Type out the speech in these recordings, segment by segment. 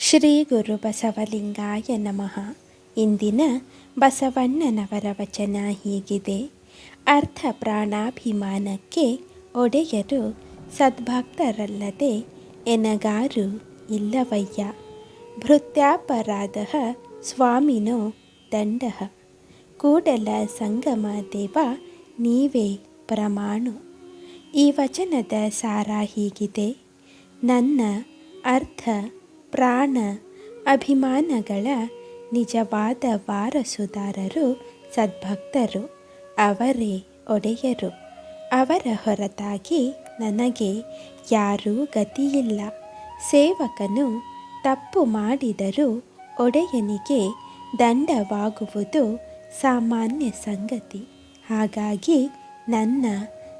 ಶ್ರೀ ಗುರು ಬಸವಲಿಂಗಾಯ ನಮಃ. ಇಂದಿನ ಬಸವಣ್ಣನವರ ವಚನ ಹೀಗಿದೆ. ಅರ್ಥ ಪ್ರಾಣಾಭಿಮಾನಕ್ಕೆ ಒಡೆಯರು ಸದ್ಭಕ್ತರಲ್ಲದೆ ಎನಗಾರು ಇಲ್ಲವಯ್ಯ. ಭೃತ್ಯಾಪರಾಧ ಸ್ವಾಮಿನೋ ದಂಡ. ಕೂಡಲ ಸಂಗಮ ದೇವ ನೀವೇ ಪ್ರಮಾಣು. ಈ ವಚನದ ಸಾರ ಹೀಗಿದೆ. ನನ್ನ ಅರ್ಥ ಪ್ರಾಣ ಅಭಿಮಾನಗಳ ನಿಜವಾದ ವಾರಸುದಾರರು ಸದ್ಭಕ್ತರು. ಅವರೇ ಒಡೆಯರು. ಅವರ ಹೊರತಾಗಿ ನನಗೆ ಯಾರೂ ಗತಿಯಿಲ್ಲ. ಸೇವಕನು ತಪ್ಪು ಮಾಡಿದರೂ ಒಡೆಯನಿಗೆ ದಂಡವಾಗುವುದು ಸಾಮಾನ್ಯ ಸಂಗತಿ. ಹಾಗಾಗಿ ನನ್ನ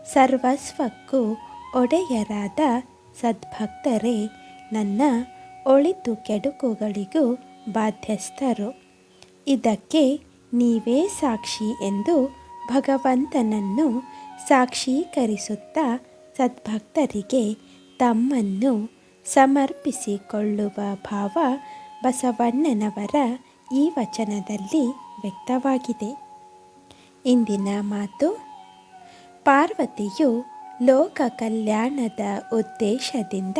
ಸರ್ವಸ್ವಕ್ಕೂ ಒಡೆಯರಾದ ಸದ್ಭಕ್ತರೇ, ನನ್ನ ಒಳಿತು ಕೆಡುಕುಗಳಿಗೂ ಬಾಧ್ಯಸ್ಥರು. ಇದಕ್ಕೆ ನೀವೇ ಸಾಕ್ಷಿ ಎಂದು ಭಗವಂತನನ್ನು ಸಾಕ್ಷೀಕರಿಸುತ್ತಾ ಸದ್ಭಕ್ತರಿಗೆ ತಮ್ಮನ್ನು ಸಮರ್ಪಿಸಿಕೊಳ್ಳುವ ಭಾವ ಬಸವಣ್ಣನವರ ಈ ವಚನದಲ್ಲಿ ವ್ಯಕ್ತವಾಗಿದೆ. ಇಂದಿನ ಮಾತು, ಪಾರ್ವತಿಯು ಲೋಕ ಕಲ್ಯಾಣದ ಉದ್ದೇಶದಿಂದ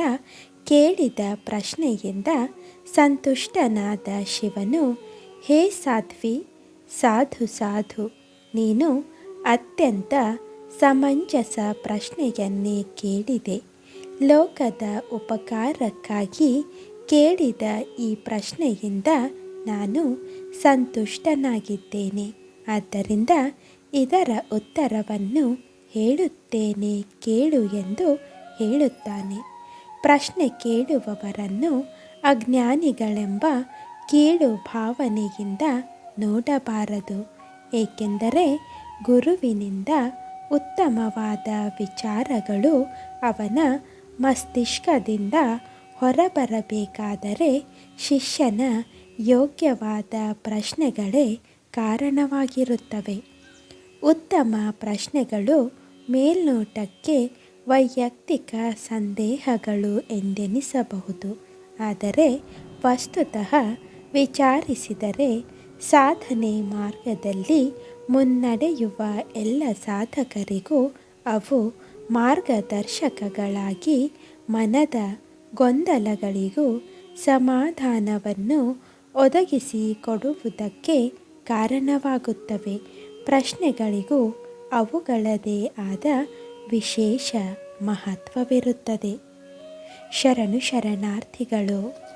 ಕೇಳಿದ ಪ್ರಶ್ನೆಯಿಂದ ಸಂತುಷ್ಟನಾದ ಶಿವನು, ಹೇ ಸಾಧ್ವಿ, ಸಾಧು ಸಾಧು, ನೀನು ಅತ್ಯಂತ ಸಮಂಜಸ ಪ್ರಶ್ನೆಯನ್ನೇ ಕೇಳಿದೆ. ಲೋಕದ ಉಪಕಾರಕ್ಕಾಗಿ ಕೇಳಿದ ಈ ಪ್ರಶ್ನೆಯಿಂದ ನಾನು ಸಂತುಷ್ಟನಾಗಿದ್ದೇನೆ. ಆದ್ದರಿಂದ ಇದರ ಉತ್ತರವನ್ನು ಹೇಳುತ್ತೇನೆ, ಕೇಳು ಎಂದು ಹೇಳುತ್ತಾನೆ. ಪ್ರಶ್ನೆ ಕೇಳುವವರನ್ನು ಅಜ್ಞಾನಿಗಳೆಂಬ ಕೀಳು ಭಾವನೆಯಿಂದ ನೋಡಬಾರದು. ಏಕೆಂದರೆ ಗುರುವಿನಿಂದ ಉತ್ತಮವಾದ ವಿಚಾರಗಳು ಅವನ ಮಸ್ತಿಷ್ಕದಿಂದ ಹೊರಬರಬೇಕಾದರೆ ಶಿಷ್ಯನ ಯೋಗ್ಯವಾದ ಪ್ರಶ್ನೆಗಳೇ ಕಾರಣವಾಗಿರುತ್ತವೆ. ಉತ್ತಮ ಪ್ರಶ್ನೆಗಳು ಮೇಲ್ನೋಟಕ್ಕೆ ವೈಯಕ್ತಿಕ ಸಂದೇಹಗಳು ಎಂದೆನಿಸಬಹುದು. ಆದರೆ ವಸ್ತುತಃ ವಿಚಾರಿಸಿದರೆ ಸಾಧನೆ ಮಾರ್ಗದಲ್ಲಿ ಮುನ್ನಡೆಯುವ ಎಲ್ಲ ಸಾಧಕರಿಗೂ ಅವು ಮಾರ್ಗದರ್ಶಕಗಳಾಗಿ ಮನದ ಗೊಂದಲಗಳಿಗೂ ಸಮಾಧಾನವನ್ನು ಒದಗಿಸಿಕೊಡುವುದಕ್ಕೆ ಕಾರಣವಾಗುತ್ತವೆ. ಪ್ರಶ್ನೆಗಳಿಗೂ ಅವುಗಳದೇ ಆದ ವಿಶೇಷ ಮಹತ್ವವಿರುತ್ತದೆ. ಶರಣು ಶರಣಾರ್ಥಿಗಳು